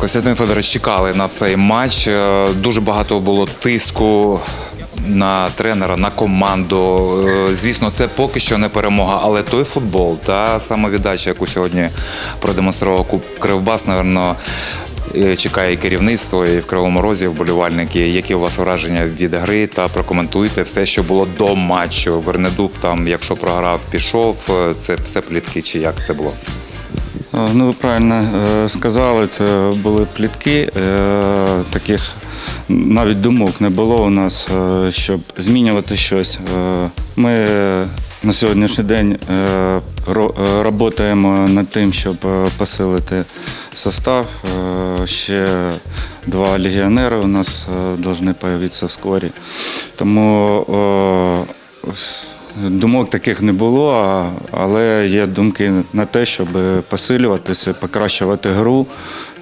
Костянтин Федорович чекали на цей матч. Е, Дуже багато було тиску на тренера, на команду. Е, Звісно, це поки що не перемога, але той футбол та самовіддача, яку сьогодні продемонстрував Куб Кривбас, напевно, е, чекає і керівництво, і в Кривому Розі вболівальники. Які у вас враження від гри? Та прокоментуйте все, що було до матчу. Вернедуб там, якщо програв, пішов. Це все плітки, чи як це було? Е, Ну, ви правильно е, сказали, це були плітки. Е, Таких навіть думок не було у нас, щоб змінювати щось. Ми на сьогоднішній день працюємо над тим, щоб посилити состав. Ще два легіонери у нас повинні з'явитися вскорі. Тому Думок таких не було, але є думки на те, щоб посилюватися, покращувати гру,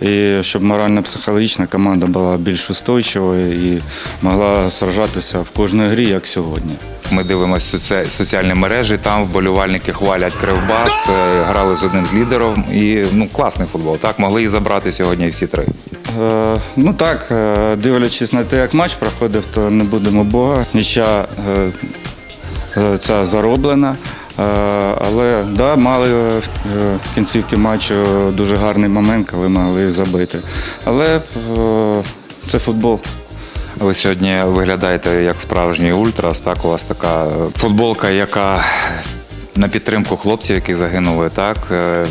і щоб морально-психологічна команда була більш устойчивою і могла сражатися в кожній грі, як сьогодні. Ми дивимося соці- соціальні мережі. Там вболівальники хвалять Кривбас, е, грали з одним з лідерів. І ну класний футбол. Так могли і забрати сьогодні всі три. Е, ну так, е, дивлячись на те, як матч проходив, то не будемо Бога. Ніча е, ця зароблена. Е, Але да, мали е, в кінцівці матчу дуже гарний момент, коли могли забити. Але е, це футбол. Ви сьогодні виглядаєте як справжній ультрас. Так, у вас така е, футболка, яка на підтримку хлопців, які загинули. Так Е,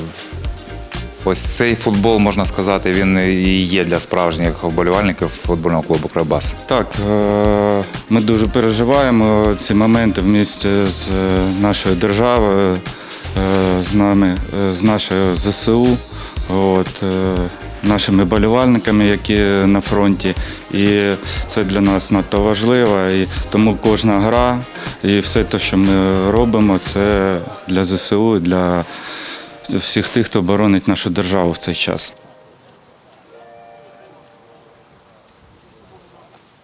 ось цей футбол можна сказати, він і є для справжніх вболівальників футбольного клубу Кривбас. Так, е, ми дуже переживаємо ці моменти в місті з е, нашою державою, е, з нами, з нашою ЗСУ, от, нашими болівальниками, які на фронті. І це для нас надто важливо. І тому кожна гра і все те, що ми робимо, це для ЗСУ, для всіх тих, хто боронить нашу державу в цей час.